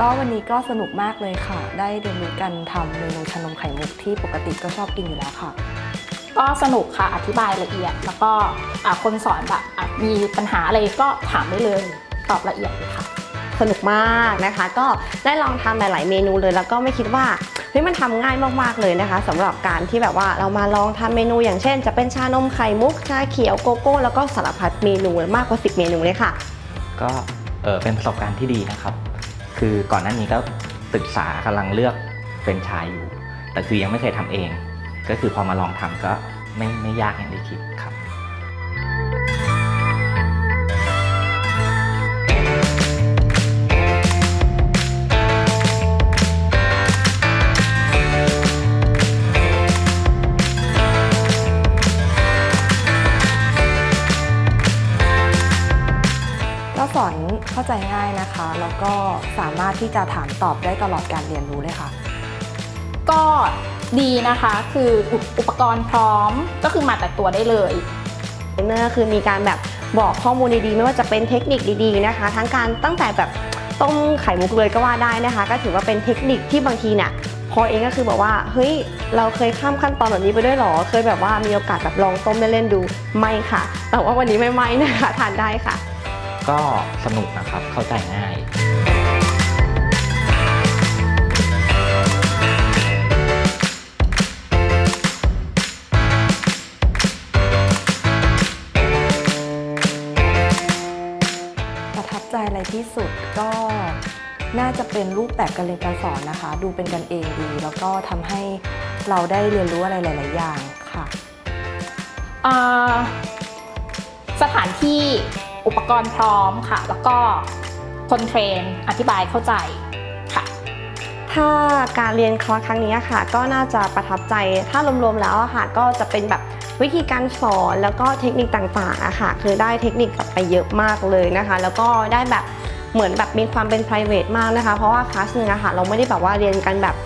ก็วันนี้ก็สนุกมากเลยค่ะ ได้เรียนรู้การทำเมนูชานมไข่มุกที่ปกติก็ชอบกินอยู่แล้วค่ะ ก็สนุกค่ะอธิบายละเอียด แล้วก็อ่าคนสอนแบบอะมีปัญหาอะไรก็ถามได้เลยตอบละเอียดเลยค่ะ สนุกมากนะคะ ก็ได้ลองทำหลาย ๆ เมนูเลย แล้วก็ไม่คิดว่าเฮ้ยมันทำง่ายมาก ๆ เลยนะคะสำหรับการที่แบบว่าเรามาลองทำเมนูอย่างเช่น จะเป็นชานมไข่มุกชาเขียวโกโก้ แล้วก็สารพัดเมนูมากกว่า 10 เมนูเลยค่ะ ก็เออเป็นประสบการณ์ที่ดีนะครับ คือก่อนหน้านี้ก็ศึกษากำลังเลือกเป็นชายอยู่ แต่คือยังไม่เคยทำเอง ก็คือพอมาลองทำก็ไม่ไม่ยากอย่างที่คิดครับ เข้าใจง่ายนะคะ แล้วก็สามารถที่จะถามตอบได้ตลอดการเรียนรู้เลยค่ะ ก็ดีนะคะคืออุปอุปกรณ์พร้อมก็คือมาแต่ตัวได้เลยเทรนเนอร์คือมีการแบบบอกข้อมูลดีๆ ไม่ว่าจะเป็นเทคนิคดีๆนะคะ ทั้งการตั้งแต่แบบต้มไข่มุกเลยก็ว่าได้นะคะ ก็ถือว่าเป็นเทคนิคที่บางทีเนี่ยพอเองก็คือบอกว่าเฮ้ยเราเคยข้ามขั้นตอนแบบนี้ไปด้วยเหรอ เคยแบบว่ามีโอกาสแบบลองต้มเล่นๆดูไม่ค่ะ แต่ว่าวันนี้ไม่ไม่นะคะทานได้ค่ะ ก็สนุกนะครับ เข้าใจง่ายประทับใจอะไรที่สุดก็น่าจะเป็นรูปแบบการเรียนการสอนนะคะ ดูเป็นกันเองดี แล้วก็ทำให้เราได้เรียนรู้อะไรหลาย ๆ อย่างค่ะอ่าสถานที่ อุปกรณ์พร้อมค่ะ แล้วก็คนเทรนอธิบายเข้าใจค่ะ ถ้าการเรียนคอร์สครั้งนี้ค่ะ ก็น่าจะประทับใจถ้ารวมๆแล้วอะค่ะ ก็จะเป็นแบบวิธีการสอนแล้วก็เทคนิคต่างๆอะค่ะ คือได้เทคนิคกลับไปเยอะมากเลยนะคะ แล้วก็ได้แบบเหมือนแบบมีความเป็น private มากนะคะ เพราะว่าคลาสหนึ่งอะค่ะ เราไม่ได้แบบว่าเรียนกันแบบ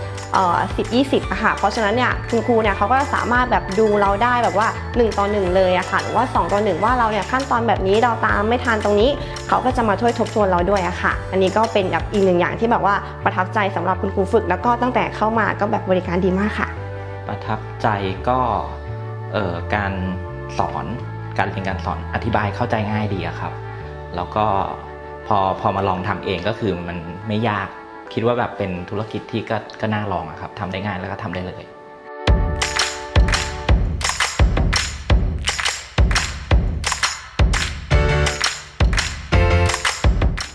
สิบยี่สิบอะค่ะ เพราะฉะนั้นเนี่ยคุณครูเนี่ยเขาก็สามารถแบบดูเราได้แบบว่า 1 ต่อ 1 เลยอะค่ะหรือว่า 2 ต่อ 1 ว่าเราเนี่ยขั้นตอนแบบนี้เราตามไม่ทันตรงนี้ เขาก็จะมาช่วยทบทวนเราด้วยอะค่ะ อันนี้ก็เป็นแบบอีกหนึ่งอย่างที่แบบว่าประทับใจสำหรับคุณครูฝึก แล้วก็ตั้งแต่เข้ามาก็แบบบริการดีมากค่ะ ประทับใจก็เอ่อการสอนการเรียนการสอนอธิบายเข้าใจง่ายดีอะครับ แล้วก็พอพอมาลองทำเองก็คือมันไม่ยาก คิดว่าแบบเป็นธุรกิจที่ก็ก็น่าลองอะครับทำได้ง่ายแล้วก็ทำได้เลย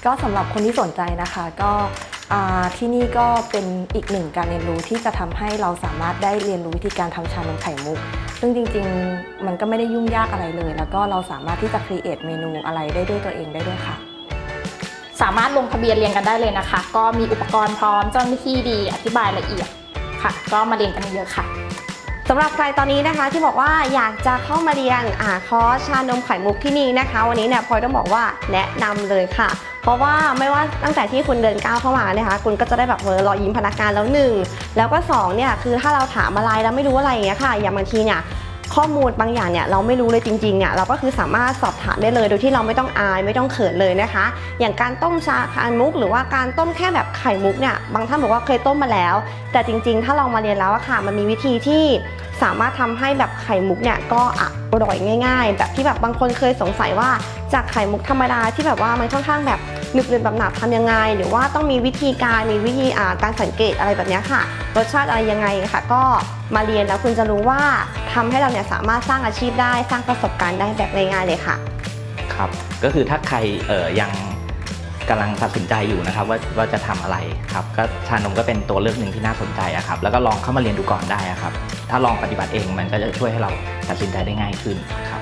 ก็สำหรับคนที่สนใจนะคะก็อ่าที่นี่ก็เป็นอีกหนึ่งการเรียนรู้ที่จะทำให้เราสามารถได้เรียนรู้วิธีการทำชานมไข่มุก ซึ่งจริงๆ มันก็ไม่ได้ยุ่งยากอะไรเลย แล้วก็เราสามารถที่จะครีเอทเมนูอะไรได้ด้วยตัวเองได้ด้วยค่ะ สามารถลงทะเบียนเรียนกันได้เลยนะคะ ก็มีอุปกรณ์พร้อมเจ้าหน้าที่ดีอธิบายละเอียดค่ะ ก็มาเรียนกันเยอะค่ะสำหรับใครตอนนี้นะคะที่บอกว่าอยากจะเข้ามาเรียนอ่าคอร์สชานมไข่มุกที่นี่นะคะ วันนี้เนี่ยพลอยต้องบอกว่าแนะนำเลยค่ะ เพราะว่าไม่ว่าตั้งแต่ที่คุณเดินก้าวเข้ามานะคะ คุณก็จะได้แบบเออรอยยิ้มพนักงานแล้วหนึ่งแล้วก็สองเนี่ยคือถ้าเราถามอะไรแล้วไม่รู้อะไรอย่างเงี้ยค่ะ อย่างบางทีเนี่ย ข้อมูลบางอย่างเนี่ยเราไม่รู้เลยจริงๆเนี่ยเราก็คือสามารถสอบถามได้เลยโดยที่เราไม่ต้องอายไม่ต้องเขินเลยนะคะ อย่างการต้มชาไข่มุก หรือว่าการต้มแค่แบบไข่มุกเนี่ยบางท่านบอกว่าเคยต้มมาแล้ว แต่จริงๆ ถ้าลองมาเรียนแล้วอะค่ะ มันมีวิธีที่สามารถทำให้แบบไข่มุกเนี่ยก็อร่อยง่าย ๆ แบบที่แบบบางคนเคยสงสัยว่าจากไข่มุกธรรมดาที่แบบว่ามันค่อนข้างแบบ หนึบหนึบแบบหนับทำยังไง หรือว่าต้องมีวิธีการมีวิธีการสังเกตอะไรแบบนี้ค่ะ รสชาติอะไรยังไงค่ะ ก็มาเรียนแล้วคุณจะรู้ว่าทำให้เราเนี่ยสามารถสร้างอาชีพได้สร้างประสบการณ์ได้แบบง่ายๆเลยค่ะ ครับก็คือถ้าใครเอ่อยังกำลังตัดสินใจอยู่นะครับว่าว่าจะทำอะไรครับก็ชานมก็เป็นตัวเลือกหนึ่งที่น่าสนใจอะครับแล้วก็ลองเข้ามาเรียนดูก่อนได้ครับถ้าลองปฏิบัติเองมันก็จะช่วยให้เราตัดสินใจได้ง่ายขึ้นครับ